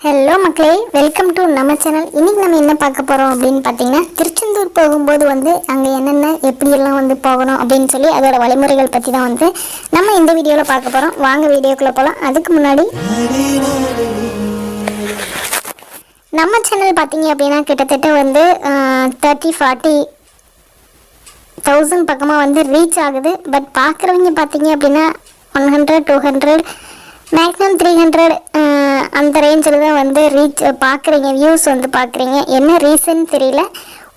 Hello மக்களே welcome to நம்ம channel இன்றைக்கி நம்ம என்ன பார்க்க போகிறோம் அப்படின்னு பார்த்தீங்கன்னா திருச்செந்தூர் போகும்போது வந்து அங்கே என்னென்ன எப்படியெல்லாம் வந்து போகணும் அப்படின்னு சொல்லி அதோட வழிமுறைகள் பற்றி தான் வந்து நம்ம இந்த வீடியோவில் பார்க்க போகிறோம் வாங்க வீடியோக்குள்ளே போகலாம் அதுக்கு முன்னாடி நம்ம சேனல் பார்த்தீங்க அப்படின்னா கிட்டத்தட்ட வந்து தேர்ட்டி ஃபார்ட்டி தௌசண்ட் பக்கமாக வந்து ரீச் ஆகுது. பட் பார்க்குறவங்க பார்த்தீங்க அப்படின்னா one hundred two hundred maximum three hundred அந்த ரேஞ்சில் தான் வந்து ரீச் பார்க்குறீங்க வியூஸ் வந்து பார்க்குறீங்க என்ன ரீசன் தெரியல.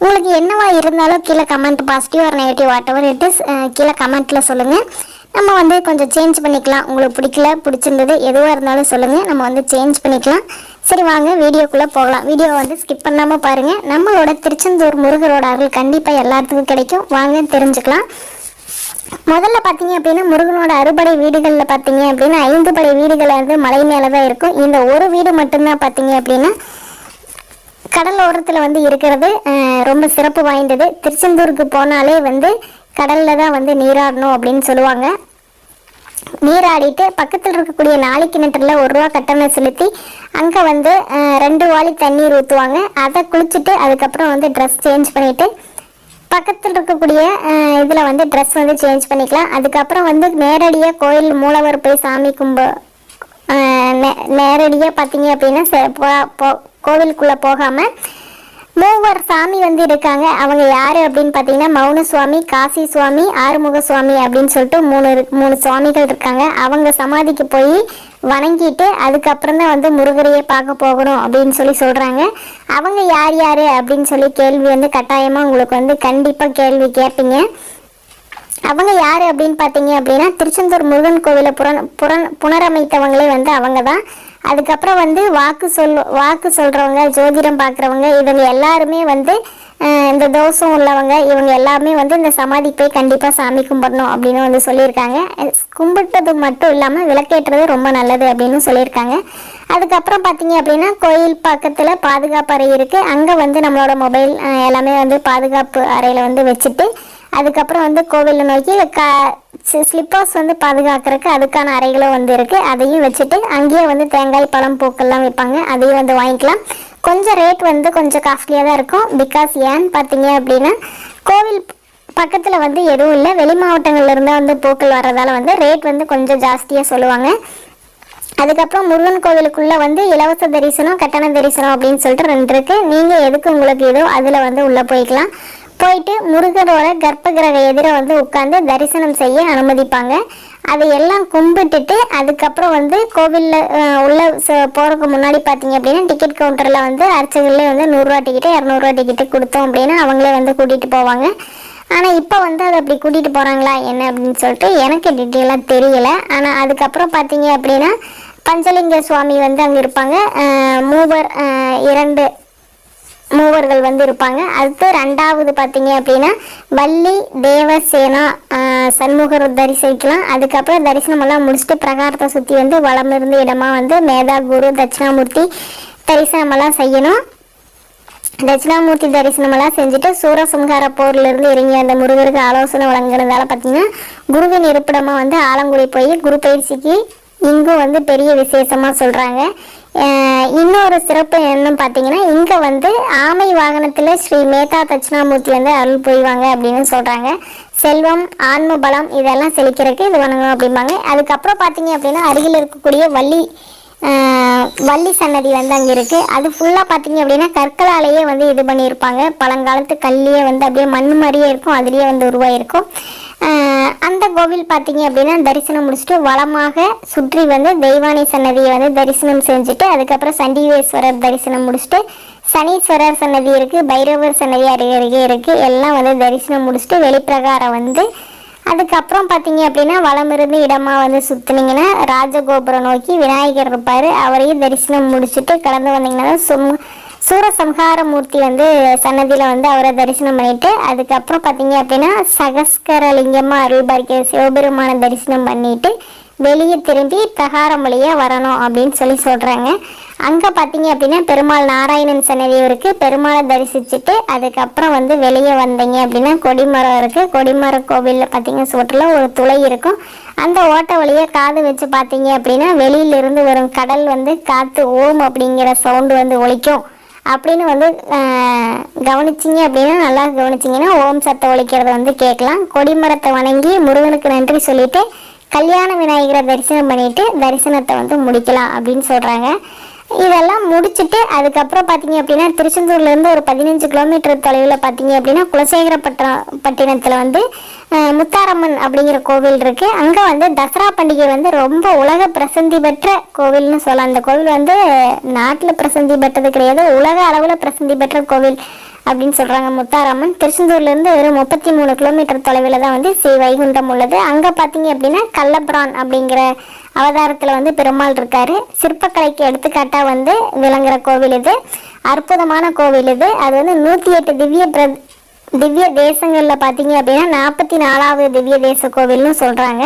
உங்களுக்கு என்னவா இருந்தாலும் கீழே comment positive or negative whatever it is கீழே கமெண்ட்டில் சொல்லுங்கள் நம்ம வந்து கொஞ்சம் சேஞ்ச் பண்ணிக்கலாம். உங்களுக்கு பிடிக்கல பிடிச்சிருந்தது எதுவாக இருந்தாலும் சொல்லுங்கள் நம்ம வந்து சேஞ்ச் பண்ணிக்கலாம். சரி வாங்க வீடியோக்குள்ளே போகலாம். வீடியோ வந்து ஸ்கிப் பண்ணாமல் பாருங்கள் நம்மளோட திருச்செந்தூர் முருகரோட அருள் கண்டிப்பாக எல்லாத்துக்கும் கிடைக்கும். வாங்க தெரிஞ்சுக்கலாம். முதல்ல பார்த்தீங்க அப்படின்னா முருகனோட அறுபடை வீடுகளில் பார்த்தீங்க அப்படின்னா ஐந்து படை வீடுகள் வந்து மலை மேலே தான் இருக்கும். இந்த ஒரு வீடு மட்டும்தான் பார்த்தீங்க அப்படின்னா கடலோரத்தில் வந்து இருக்கிறது ரொம்ப சிறப்பு வாய்ந்தது. திருச்செந்தூருக்கு போனாலே வந்து கடலில் தான் வந்து நீராடணும் அப்படின்னு சொல்லுவாங்க. நீராடிட்டு பக்கத்தில் இருக்கக்கூடிய நாளை கிணற்றில் ஒரு ரூபா கட்டணம் செலுத்தி அங்கே வந்து ரெண்டு வாளி தண்ணீர் ஊற்றுவாங்க அதை குளிச்சுட்டு அதுக்கப்புறம் வந்து ட்ரெஸ் சேஞ்ச் பண்ணிவிட்டு பக்கத்தில் இருக்கக்கூடிய இதில் வந்து ட்ரெஸ் வந்து சேஞ்ச் பண்ணிக்கலாம். அதுக்கப்புறம் வந்து நேரடியாக கோயில் மூலவர் போய் சாமி கும்ப நேரடியாக பார்த்தீங்க அப்படின்னா கோவிலுக்குள்ளே போகாமல் மூவர் சாமி வந்து இருக்காங்க. அவங்க யாரு அப்படின்னு பார்த்தீங்கன்னா மௌன சுவாமி காசி சுவாமி ஆறுமுக சுவாமி அப்படின்னு சொல்லிட்டு மூணு மூணு சுவாமிகள் இருக்காங்க. அவங்க சமாதிக்கு போய் வணங்கிட்டு அதுக்கப்புறம் தான் வந்து முருகரையே பார்க்க போகணும் அப்படின்னு சொல்லி சொல்கிறாங்க அவங்க யார் யார் அப்படின்னு சொல்லி கேள்வி வந்து கட்டாயமாக உங்களுக்கு வந்து கண்டிப்பாக கேள்வி கேட்பீங்க. அவங்க யார் அப்படின்னு பார்த்தீங்க அப்படின்னா திருச்செந்தூர் முருகன் கோவிலை புறன் புறன் புனரமைத்தவங்களே வந்து அவங்க தான். அதுக்கப்புறம் வந்து வாக்கு சொல் வாக்கு சொல்கிறவங்க ஜோதிடம் பார்க்குறவங்க இவங்க எல்லாருமே வந்து இந்த தோஷம் உள்ளவங்க இவங்க எல்லாருமே வந்து இந்த சமாதி போய் கண்டிப்பாக சாமி கும்பிடணும் அப்படின்னு வந்து சொல்லியிருக்காங்க. கும்பிட்டது மட்டும் இல்லாமல் விளக்கேற்றது ரொம்ப நல்லது அப்படின்னு சொல்லியிருக்காங்க. அதுக்கப்புறம் பார்த்தீங்க அப்படின்னா கோயில் பக்கத்தில் பாதுகாப்பு அறை இருக்குது அங்கே வந்து நம்மளோட மொபைல் எல்லாமே வந்து பாதுகாப்பு அறையில் வந்து வச்சுட்டு அதுக்கப்புறம் வந்து கோவிலில் நோக்கி க ஸ்லிப்பர்ஸ் வந்து பாதுகாக்கிறதுக்கு அதுக்கான அறைகளும் வந்து இருக்குது அதையும் வச்சுட்டு அங்கேயே வந்து தேங்காய் பழம் பூக்கள்லாம் வைப்பாங்க. அதையும் வந்து வாங்கிக்கலாம். கொஞ்சம் ரேட் வந்து கொஞ்சம் காஸ்ட்லியாக தான் இருக்கும். பிகாஸ் ஏன்னு பார்த்தீங்க அப்படின்னா கோவில் பக்கத்தில் வந்து எதுவும் இல்லை. வெளி மாவட்டங்கள்லேருந்து வந்து பூக்கள் வர்றதால வந்து ரேட் வந்து கொஞ்சம் ஜாஸ்தியாக சொல்லுவாங்க. அதுக்கப்புறம் முருகன் கோவிலுக்குள்ளே வந்து இலவச தரிசனம் கட்டண தரிசனம் அப்படின்னு சொல்லிட்டு ரெண்டு இருக்குது நீங்கள் எதுக்கு உங்களுக்கு ஏதோ அதில் வந்து உள்ளே போய்க்கலாம். போயிட்டு முருகரோட கர்ப்ப கிரக எதிர வந்து உட்காந்து தரிசனம் செய்ய அனுமதிப்பாங்க. அதை எல்லாம் கும்பிட்டுட்டு அதுக்கப்புறம் வந்து கோவிலில் உள்ள ச- போறதுக்கு முன்னாடி பார்த்தீங்க அப்படின்னா டிக்கெட் கவுண்டரில் வந்து அர்ச்சகர்லேயே வந்து நூறுரூவா டிக்கெட்டு இரநூறுவா டிக்கெட்டு கொடுத்தோம் அப்படின்னா அவங்களே வந்து கூட்டிகிட்டு போவாங்க. ஆனால் இப்போ வந்து அதை அப்படி கூட்டிகிட்டு போகிறாங்களா என்ன அப்படின்னு சொல்லிட்டு எனக்கு டீட்டெயிலாக தெரியல. ஆனால் அதுக்கப்புறம் பார்த்தீங்க அப்படின்னா பஞ்சலிங்க சுவாமி வந்து அங்கே இருப்பாங்க. மூவர் இரண்டு மூவர்கள் வந்து இருப்பாங்க அடுத்து ரெண்டாவது பார்த்தீங்க அப்படின்னா வள்ளி தேவசேனா சண்முகர் தரிசிக்கலாம். அதுக்கப்புறம் தரிசனமெல்லாம் முடிச்சுட்டு பிரகாரத்தை சுற்றி வந்து வளம் இருந்த இடமா வந்து மேதா குரு தட்சிணாமூர்த்தி தரிசனமெல்லாம் செய்யணும். தட்சிணாமூர்த்தி தரிசனமெல்லாம் செஞ்சுட்டு சூரசம்ஹார போர்ல இருந்து இறங்கி அந்த முருகருக்கு ஆலோசனை வழங்குறதால பார்த்தீங்கன்னா குருவின் இருப்பிடமா வந்து ஆலங்குடி போய் குரு பயிற்சிக்கு இங்கும் வந்து பெரிய விசேஷமா சொல்றாங்க. இன்னொரு சிறப்பு என்னன்னு பார்த்தீங்கன்னா இங்கே வந்து ஆமை வாகனத்தில் ஸ்ரீ மேதா தட்சிணாமூர்த்தி வந்து அருள் புரிவாங்க அப்படின்னு சொல்கிறாங்க செல்வம் ஆன்ம பலம் இதெல்லாம் செழிக்கிறதுக்கு இது வணங்கும் அப்படிம்பாங்க. அதுக்கப்புறம் பார்த்தீங்க அப்படின்னா அருகில் இருக்கக்கூடிய வள்ளி வள்ளி சன்னதி வந்து அங்கே இருக்குது அது ஃபுல்லாக பார்த்தீங்க அப்படின்னா கற்களாலேயே வந்து இது பண்ணியிருப்பாங்க. பழங்காலத்து கல்லையே வந்து அப்படியே மண் மாதிரியே இருக்கும். அதுலேயே வந்து உருவாயிருக்கும். அந்த கோவில் பார்த்தீங்க அப்படின்னா தரிசனம் முடிச்சுட்டு வளமாக சுற்றி வந்து தெய்வானை சன்னதியை வந்து தரிசனம் செஞ்சுட்டு அதுக்கப்புறம் சண்டீவேஸ்வரர் தரிசனம் முடிச்சுட்டு சனீஸ்வரர் சன்னதி இருக்குது பைரவர் சன்னதி அருகே அருகே இருக்குது எல்லாம் வந்து தரிசனம் முடிச்சுட்டு வெளிப்பிரகாரம் வந்து அதுக்கப்புறம் பார்த்தீங்க அப்படின்னா வலம் இருந்து இடமா வந்து சுற்றுனீங்கன்னா ராஜகோபுரம் நோக்கி விநாயகர் இருப்பார். அவரையும் தரிசனம் முடிச்சுட்டு கடந்து வந்தீங்கன்னா சும்மா சூரசம்ஹாரமூர்த்தி வந்து சன்னதியில் வந்து அவரை தரிசனம் பண்ணிட்டு அதுக்கப்புறம் பார்த்தீங்க அப்படின்னா சகஸ்கர லிங்கமாக அருள் பாலிக்கிற சிவபெருமான தரிசனம் பண்ணிட்டு வெளியே திரும்பி பிரகாரம் வழியாக வரணும் அப்படின்னு சொல்லி சொல்கிறாங்க அங்கே பார்த்தீங்க அப்படின்னா பெருமாள் நாராயணன் சன்னதியும் இருக்குது பெருமாளை தரிசிச்சுட்டு அதுக்கப்புறம் வந்து வெளியே வந்தீங்க அப்படின்னா கொடிமரம் இருக்குது கொடிமர கோவிலில் பார்த்தீங்க சுவற்றில் ஒரு துளை இருக்கும். அந்த ஓட்டை வழியாக காது வச்சு பார்த்தீங்க அப்படின்னா வெளியிலிருந்து வரும் கடல் வந்து காற்று ஓம் அப்படிங்கிற சவுண்டு வந்து ஒழிக்கும் அப்படின்னு வந்து கவனிச்சிங்க அப்படின்னா நல்லா கவனிச்சிங்கன்னா ஓம் சத்தம் ஒழிக்கிறத வந்து கேட்கலாம். கொடிமரத்தை வணங்கி முருகனுக்கு நன்றி சொல்லிட்டு கல்யாண விநாயகரை தரிசனம் பண்ணிட்டு தரிசனத்தை வந்து முடிக்கலாம் அப்படின்னு சொல்கிறாங்க இதெல்லாம் முடிச்சுட்டு அதுக்கப்புறம் பார்த்தீங்க அப்படின்னா திருச்செந்தூர்லேருந்து ஒரு பதினஞ்சு கிலோமீட்டர் தொலைவில் பார்த்தீங்க அப்படின்னா குலசேகரப்பட்ட பட்டினத்தில் வந்து முத்தாரம்மன் அப்படிங்கிற கோவில் இருக்குது அங்கே வந்து தசரா பண்டிகை வந்து ரொம்ப உலக பிரசித்தி பெற்ற கோவில்னு சொல்லலாம். அந்த கோவில் வந்து நாட்டில் பிரசித்தி பெற்றது கிடையாது. உலக அளவில் பிரசித்தி பெற்ற கோவில். அப்படின்னு சொல்கிறாங்க முத்தாராமன் திருச்செந்தூர்லேருந்து வெறும் முப்பத்தி மூணு கிலோமீட்டர் தொலைவில் தான் வந்து ஸ்ரீ வைகுண்டம் உள்ளது. அங்கே பார்த்தீங்க அப்படின்னா கள்ளபிரான் அப்படிங்கிற அவதாரத்தில் வந்து பெருமாள் இருக்காரு. சிற்பக்கலைக்கு எடுத்துக்காட்டாக வந்து விளங்குற கோவில் இது. அற்புதமான கோவில் இது. அது வந்து நூற்றி எட்டு திவ்ய பிர திவ்ய தேசங்களில் பார்த்தீங்க அப்படின்னா நாற்பத்தி நாலாவது திவ்ய தேச கோவில்னு சொல்கிறாங்க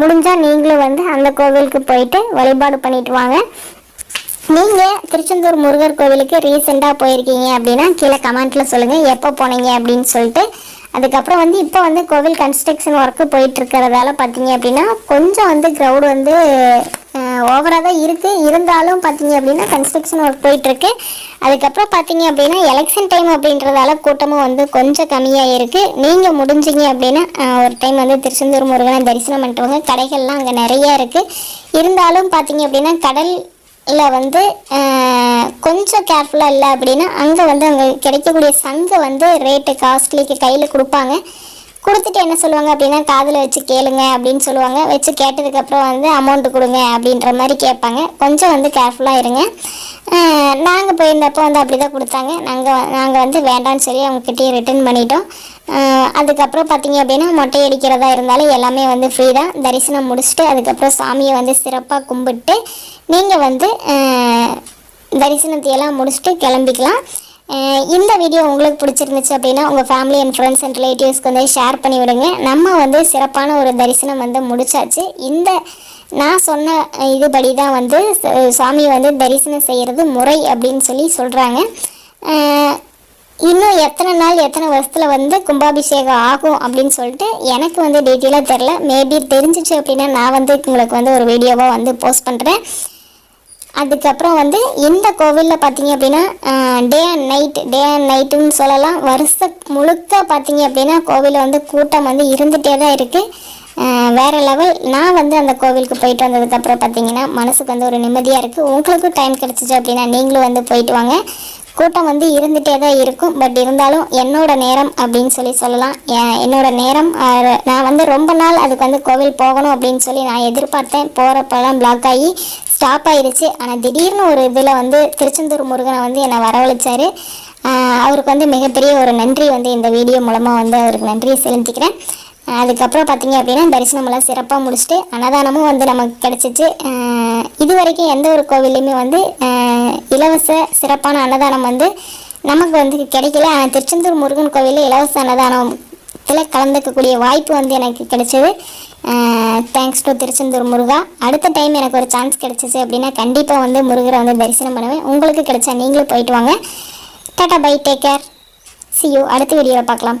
முடிஞ்சால் நீங்களும் வந்து அந்த கோவிலுக்கு போயிட்டு வழிபாடு பண்ணிட்டு வாங்க. நீங்கள் திருச்செந்தூர் முருகர் கோவிலுக்கு ரீசெண்டாக போயிருக்கீங்க அப்படின்னா கீழே கமெண்ட்டில் சொல்லுங்கள் எப்போ போனீங்க அப்படின்னு சொல்லிட்டு. அதுக்கப்புறம் வந்து இப்போ வந்து கோவில் கன்ஸ்ட்ரக்ஷன் ஒர்க்கு போயிட்டு இருக்கிறதால பார்த்தீங்க அப்படின்னா கொஞ்சம் வந்து க்ரௌடு வந்து ஓவராக தான் இருக்குது இருந்தாலும் பார்த்தீங்க அப்படின்னா கன்ஸ்ட்ரக்ஷன் ஒர்க் போயிட்டுருக்கு அதுக்கப்புறம் பார்த்தீங்க அப்படின்னா எலெக்ஷன் டைம் அப்படின்றதால கூட்டமும் வந்து கொஞ்சம் கம்மியாக இருக்குது நீங்கள் முடிஞ்சீங்க அப்படின்னா ஒரு டைம் வந்து திருச்செந்தூர் முருகனை தரிசனம் பண்ணிட்டு வாங்க கடைகள்லாம் அங்கே நிறைய இருக்குது இருந்தாலும் பார்த்தீங்க அப்படின்னா கடல் இல்லை வந்து கொஞ்சம் கேர்ஃபுல்லாக இல்லை அப்படின்னா அங்கே வந்து அங்கே கிடைக்கக்கூடிய சங்கை வந்து ரேட்டு காஸ்ட்லிக்கு கையில் கொடுப்பாங்க. கொடுத்துட்டு என்ன சொல்லுவாங்க அப்படின்னா காதில் வச்சு கேளுங்க அப்படின்னு சொல்லுவாங்க. வச்சு கேட்டதுக்கப்புறம் வந்து அமௌண்ட்டு கொடுங்க அப்படின்ற மாதிரி கேட்பாங்க. கொஞ்சம் வந்து கேர்ஃபுல்லாக இருங்க. நாங்கள் போயிருந்தப்போ வந்து அப்படி தான் கொடுத்தாங்க. நாங்கள் நாங்கள் வந்து வேண்டாம்னு சொல்லி அவங்கக்கிட்டே ரிட்டர்ன் பண்ணிட்டோம். அதுக்கப்புறம் பார்த்தீங்க அப்படின்னா மொட்டை அடிக்கிறதா இருந்தாலும் எல்லாமே வந்து ஃப்ரீ தான். தரிசனம் முடிச்சுட்டு அதுக்கப்புறம் சாமியை வந்து சிறப்பாக கும்பிட்டு நீங்கள் வந்து தரிசனத்தையெல்லாம் தரிசனத்தை எல்லாம் முடிச்சுட்டு கிளம்பிக்கலாம். இந்த வீடியோ உங்களுக்கு பிடிச்சிருந்துச்சு அப்படின்னா உங்கள் ஃபேமிலி அண்ட் ஃப்ரெண்ட்ஸ் அண்ட் ரிலேட்டிவ்ஸ்க்கு வந்து ஷேர் பண்ணி விடுங்க. நம்ம வந்து சிறப்பான ஒரு தரிசனம் வந்து முடிச்சாச்சு. இந்த நான் சொன்ன இதுபடி தான் வந்து ச- சாமி வந்து தரிசனம் செய்கிறது முறை அப்படின்னு சொல்லி சொல்கிறாங்க இன்னும் எத்தனை நாள் எத்தனை வருஷத்தில் வந்து கும்பாபிஷேகம் ஆகும் அப்படின்னு சொல்லிட்டு எனக்கு வந்து டீட்டெயிலாக தெரில மேபி தெரிஞ்சிச்சு அப்படின்னா நான் வந்து உங்களுக்கு வந்து ஒரு வீடியோவாக வந்து போஸ்ட் பண்ணுறேன் அதுக்கப்புறம் வந்து இந்த கோவிலில் பார்த்தீங்க அப்படின்னா day and night day and நைட்டுன்னு சொல்லலாம். வருஷம் முழுக்க பார்த்தீங்க அப்படின்னா கோவிலில் வந்து கூட்டம் வந்து இருந்துகிட்டே தான் இருக்குது வேறு லெவல் நான் வந்து அந்த கோவிலுக்கு போயிட்டு வந்ததுக்கப்புறம் பார்த்தீங்கன்னா மனசுக்கு வந்து ஒரு நிம்மதியாக இருக்குது உங்களுக்கும் டைம் கிடச்சிச்சு அப்படின்னா நீங்களும் வந்து போயிட்டு வாங்க. கூட்டம் வந்து இருந்துகிட்டே தான் இருக்கும். பட் இருந்தாலும் என்னோட நேரம் அப்படின்னு சொல்லி சொல்லலாம். என்னோட நேரம் நான் வந்து ரொம்ப நாள் அதுக்கு வந்து கோவில் போகணும் அப்படின்னு சொல்லி நான் எதிர்பார்த்தேன். போகிறப்பெல்லாம் பிளாக் ஆகி ஸ்டாப் ஆயிடுச்சு ஆனால் திடீர்னு ஒரு இதில் வந்து திருச்செந்தூர் முருகனை வந்து என்னை வரவழைச்சாரு. அவருக்கு வந்து மிகப்பெரிய ஒரு நன்றி வந்து இந்த வீடியோ மூலமாக வந்து அவருக்கு நன்றியை செலுத்திக்கிறேன். அதுக்கப்புறம் பார்த்தீங்க அப்படின்னா தரிசனமெல்லாம் சிறப்பாக முடிச்சுட்டு அன்னதானமும் வந்து நமக்கு கிடச்சிச்சு. இது வரைக்கும் எந்த ஒரு கோவில்லையுமே வந்து இலவச சிறப்பான அன்னதானம் வந்து நமக்கு வந்து கிடைக்கல. ஆனால் திருச்செந்தூர் முருகன் கோவிலில் இலவச அன்னதானம் இதில் கலந்துக்கக்கூடிய வாய்ப்பு வந்து எனக்கு கிடைச்சது. Thanks to Tiruchendur Muruga. அடுத்த டைம் எனக்கு ஒரு சான்ஸ் கிடைச்சிச்சு அப்படின்னா கண்டிப்பாக வந்து முருகரை வந்து தரிசனம் பண்ணுவேன். உங்களுக்கு கிடைச்சா நீங்களும் போயிட்டு வாங்க. Tata bye take care see you அடுத்த வீடியோவில் பார்க்கலாம்.